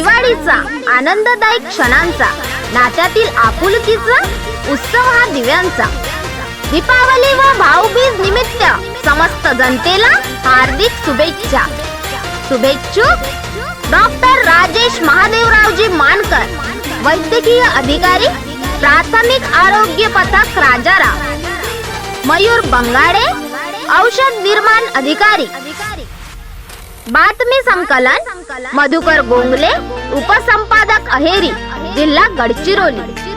दिवाळीचा आनंददायक क्षणांचा नात्यातील आपुलकीचा उत्सव हा दिव्यांचा. दीपावली व भाऊबीज निमित्त समस्त जनतेला हार्दिक शुभेच्छा. शुभेच्छुक डॉक्टर राजेश महादेवरावजी मानकर वैद्यकीय अधिकारी प्राथमिक आरोग्य पथक राजारा मयूर बंगाडे औषध निर्माण अधिकारी. बातमी संकलन मधुकर गोंगले उपसंपादक अहेरी जिल्हा गडचिरोली.